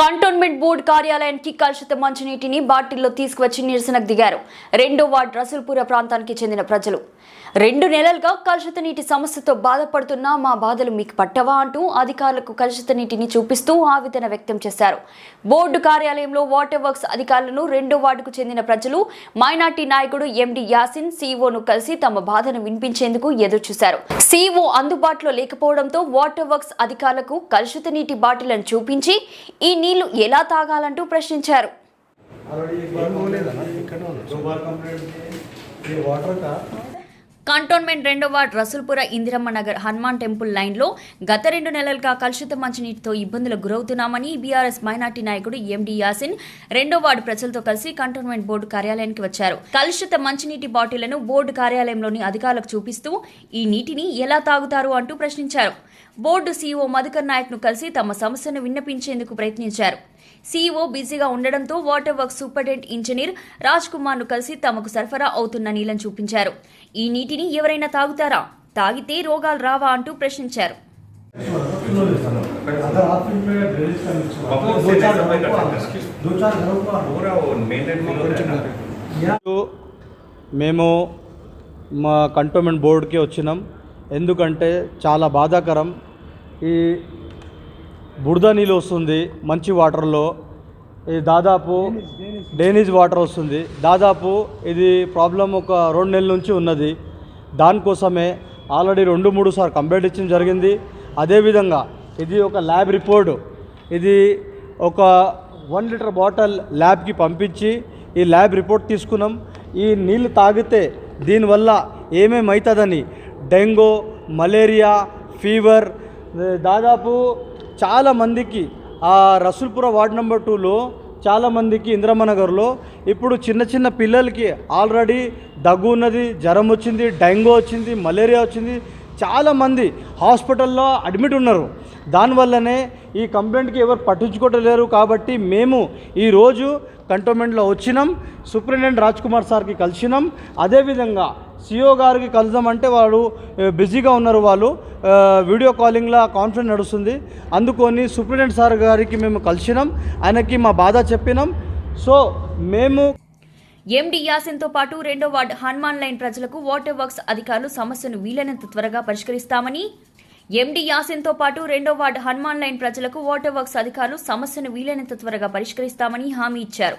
Cantonment board కార్యాలయానికి కలుషిత మంచినీటిని బాటిల్లో తీసుకువచ్చి నిరసనకు దిగారు. రెండో వార్డు రసూల్పుర ప్రాంతానికి చెందిన ప్రజలు. రెండు నెలలుగా కలుషిత నీటి సమస్యతో బాధపడుతున్నా మా బాధలు మీకు పట్టవా అంటూ అధికారులకు కలుషిత నీటిని చూపిస్తూ ఆవేదన వ్యక్తం చేశారు. బోర్డు కార్యాలయంలో వాటర్ వర్క్స్ అధికారులను రెండో వార్డుకు చెందిన ప్రజలు మైనార్టీ నాయకుడు ఎండి యాసిన్ సీఓను కలిసి తమ బాధను వినిపించేందుకు ఎదురుచూశారు. సీఓ అందుబాటులో లేకపోవడంతో వాటర్ వర్క్స్ అధికారులకు కలుషిత నీటి బాటిళ్ళను చూపించి ఈ నీళ్ళు ఎలా తాగాలంటూ ప్రశ్నించారు. కంటోన్మెంట్ రెండో వార్డ్ రసూల్పుర ఇందిరమ్మ నగర్ హనుమాన్ టెంపుల్ లైన్లో గత రెండు నెలలుగా కలుషిత మంచినీటితో ఇబ్బందులకు గురవుతున్నామని బీఆర్ఎస్ మైనార్టీ నాయకుడు ఎండి యాసిన్ రెండో వార్డు ప్రజలతో కలిసి కంటోన్మెంట్ బోర్డు కార్యాలయానికి వచ్చారు. కలుషిత మంచినీటి బాటిళ్ళను బోర్డు కార్యాలయంలోని అధికారులకు చూపిస్తూ ఈ నీటిని ఎలా తాగుతారు అంటూ ప్రశ్నించారు. బోర్డు సీఈఓ మధుకర్ నాయక్ ను కలిసి తమ సమస్యను విన్నపించేందుకు ప్రయత్నించారు సీఈఓ బిజీగా ఉండడంతో water work superintendent engineer Raj Kumar ను కలిసి తమకు సరఫరా అవుతున్న నీళ్లను చూపించారు ఈ నీటిని ఎవరైనా తాగుతారా తాగితే రోగాలు రావా అంటూ ప్రశ్నించారు अगर आप में ड्रेनेज का नीचे बापू, दो चार सफाई घरों को करते आना। हैं। दो चार घरों को आना। पूरा वो मेन लाइन में होता है ना यहाँ మేము మా కంటోన్మెంట్ బోర్డుకి వచ్చినాం ఎందుకంటే చాలా బాధాకరం ఈ బురద నీళ్ళు వస్తుంది మంచి వాటర్లో. ఇది దాదాపు డ్రైనేజ్ వాటర్ వస్తుంది. దాదాపు ఇది ప్రాబ్లం ఒక రెండు నెలల నుంచి ఉన్నది. దానికోసమే ఆల్రెడీ రెండు మూడు సార్లు కంప్లైంట్ ఇచ్చడం జరిగింది. అదేవిధంగా ఇది ఒక ల్యాబ్ రిపోర్టు. ఇది ఒక వన్ లీటర్ బాటిల్ ల్యాబ్కి పంపించి ఈ ల్యాబ్ రిపోర్ట్ తీసుకున్నాం. ఈ నీళ్ళు తాగితే దీనివల్ల ఏమేమవుతుందని డెంగూ మలేరియా ఫీవర్ దాదాపు చాలామందికి ఆ రసూల్పుర వార్డ్ నెంబర్ టూలో చాలామందికి ఇంద్రమనగర్లో ఇప్పుడు చిన్న చిన్న పిల్లలకి ఆల్రెడీ దగ్గు ఉన్నది జ్వరం వచ్చింది డెంగూ వచ్చింది మలేరియా వచ్చింది చాలామంది హాస్పిటల్లో అడ్మిట్ ఉన్నారు. దానివల్లనే ఈ కంప్లైంట్కి ఎవరు పట్టించుకోవటలేరు కాబట్టి మేము ఈరోజు కంటోన్మెంట్లో వచ్చినాం సూపరింటెండెంట్ రాజ్ కుమార్ సార్కి కలిసినాం. అదేవిధంగా సిఓ గారికి కలుద్దామంటే వాళ్ళు బిజీగా ఉన్నారు వాళ్ళు. వీడియో కాలింగ్లో కాన్ఫరెన్స్ నడుస్తుంది. అందుకొని సూపరింటెండెంట్ సార్ గారికి మేము కలిసినాం. ఆయనకి మా బాధ చెప్పినాం. సో మేము ఎండి యాసిన్తో పాటు రెండో వార్డు హనుమాన్ లైన్ ప్రజలకు వాటర్ వర్క్స్ అధికారులు సమస్యను వీలైనంత త్వరగా పరిష్కరిస్తామని ఎండి యాసిన్తో పాటు రెండో వార్డు హనుమాన్ లైన్ ప్రజలకు వాటర్ వర్క్స్ అధికారులు సమస్యను వీలైనంత త్వరగా పరిష్కరిస్తామని హామీ ఇచ్చారు.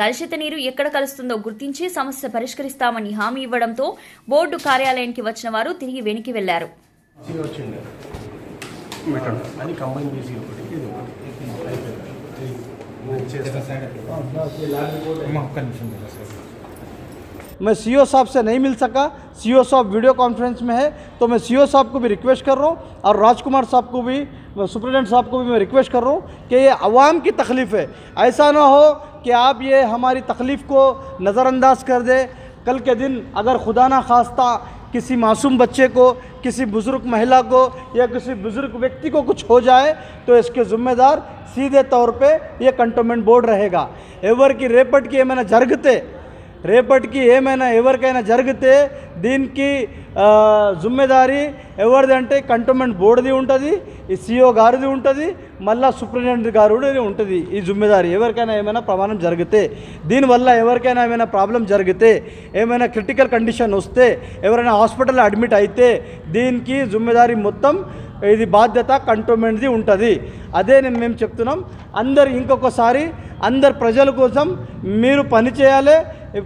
కలుషిత నీరు ఎక్కడ కలుస్తుందో గుర్తించి సమస్య పరిష్కరిస్తామని హామీ ఇవ్వడంతో బోర్డు కార్యాలయానికి వచ్చిన వారు తిరిగి వెనక్కి వెళ్ళారు. మంచిగా వచ్చింది मैं सी साहब से नहीं मिल सका। सी साहब वीडियो कॉन्फ्रेंस में है तो मैं सी साहब को भी रिक्वेस्ट कर रहा हूँ और राजकुमार साहब को भी सुप्रिटेंडेंट साहब को भी मैं रिक्वेस्ट कर रहा हूँ कि ये आवाम की तकलीफ़ है। ऐसा ना हो कि आप ये हमारी तकलीफ़ को नज़रअंदाज कर दे। कल के दिन अगर खुदा ना खास्ता किसी मासूम बच्चे को, किसी बुज़ुर्ग महिला को या किसी बुज़ुर्ग व्यक्ति को कुछ हो जाए तो इसके ज़िम्मेदार सीधे तौर पे ये कंटोनमेंट बोर्ड रहेगा। एवर की रेपट की मैंने जरगते। రేపటికి ఏమైనా ఎవరికైనా జరిగితే దీనికి ఆ, జుమ్మెదారి ఎవరిదంటే కంటోన్మెంట్ బోర్డుది ఉంటుంది ఈ సిఓ గారిది ఉంటుంది మళ్ళా సూపరింటెండెంట్ గారు ఉంటుంది ఈ జుమ్మెదారి. ఎవరికైనా ఏమైనా ప్రమాణం జరిగితే దీనివల్ల ఎవరికైనా ఏమైనా ప్రాబ్లం జరిగితే ఏమైనా క్రిటికల్ కండిషన్ వస్తే ఎవరైనా హాస్పిటల్లో అడ్మిట్ అయితే దీనికి జుమ్మెదారి మొత్తం ఇది బాధ్యత కంటోన్మెంట్ది ఉంటుంది. అదే నేను మేము చెప్తున్నాం అందరు ఇంకొకసారి అందరు ప్రజల కోసం మీరు పని చేయాలి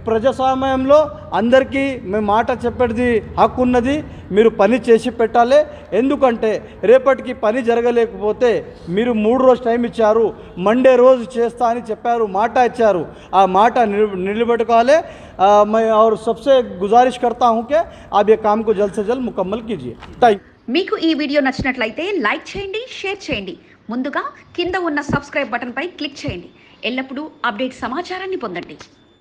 ప్రజాస్వామ్యంలో అందరికీ మేము మాట చెప్పేది హక్కు ఉన్నది మీరు పని చేసి పెట్టాలి ఎందుకంటే రేపటికి పని జరగలేకపోతే మీరు మూడు రోజు టైం ఇచ్చారు మండే రోజు చేస్తా అని చెప్పారు మాట ఇచ్చారు ఆ మాట నిల- నిలబెట్టుకోవాలి ఆ, मैं और सबसे गुजारिश करता हूँ कि आप ये काम को जल्द से जल्द मुकम्मल कीजिए थैंक మీకు ఈ వీడియో నచ్చినట్లయితే లైక్ చేయండి షేర్ చేయండి ముందుగా కింద ఉన్న సబ్స్క్రైబ్ బటన్పై క్లిక్ చేయండి ఎల్లప్పుడూ అప్డేట్ సమాచారాన్ని పొందండి